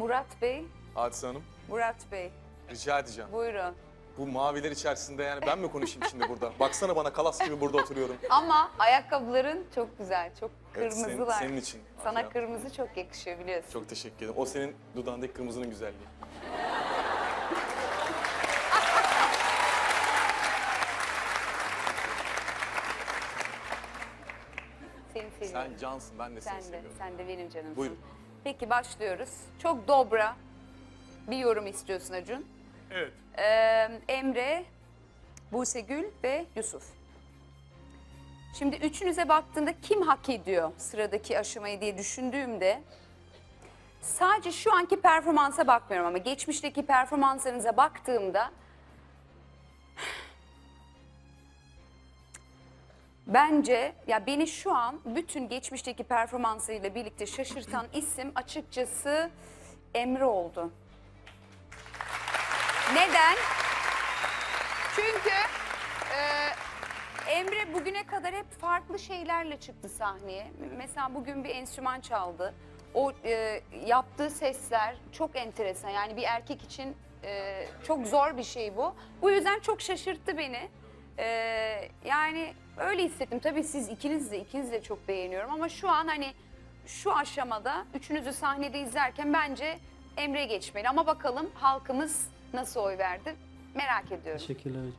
Murat Bey, Hadise Hanım Murat Bey rica edeceğim. buyurun. Bu maviler içerisinde yani ben mi konuşayım şimdi burada? Baksana bana kalas gibi burada oturuyorum. Ama ayakkabıların çok güzel, çok Evet, senin- kırmızılar. senin için. Sana Asya. kırmızı çok yakışıyor biliyorsun. Çok teşekkür ederim. O senin dudağındaki kırmızının güzelliği. Seni seviyorum. Sen cansın ben de seni Sen de, seviyorum. sen de benim canımsın. Buyurun. Peki başlıyoruz. Çok dobra bir yorum istiyorsun Acun. Evet. Ee, Emre, Buse Gül ve Yusuf. Şimdi üçünüze baktığında kim hak ediyor sıradaki aşamayı diye düşündüğümde sadece şu anki performansa bakmıyorum ama geçmişteki performanslarınıza baktığımda bence ya beni şu an bütün geçmişteki performansıyla birlikte şaşırtan isim açıkçası Emre oldu. Neden? Çünkü e, Emre bugüne kadar hep farklı şeylerle çıktı sahneye. Mesela bugün bir enstrüman çaldı. O e, yaptığı sesler çok enteresan. Yani bir erkek için e, çok zor bir şey bu. Bu yüzden çok şaşırttı beni. E, yani öyle hissettim. Tabii siz ikiniz de ikiniz de çok beğeniyorum ama şu an hani şu aşamada üçünüzü sahnede izlerken bence Emre geçmeli. Ama bakalım halkımız nasıl oy verdi merak ediyorum. Teşekkürler hocam.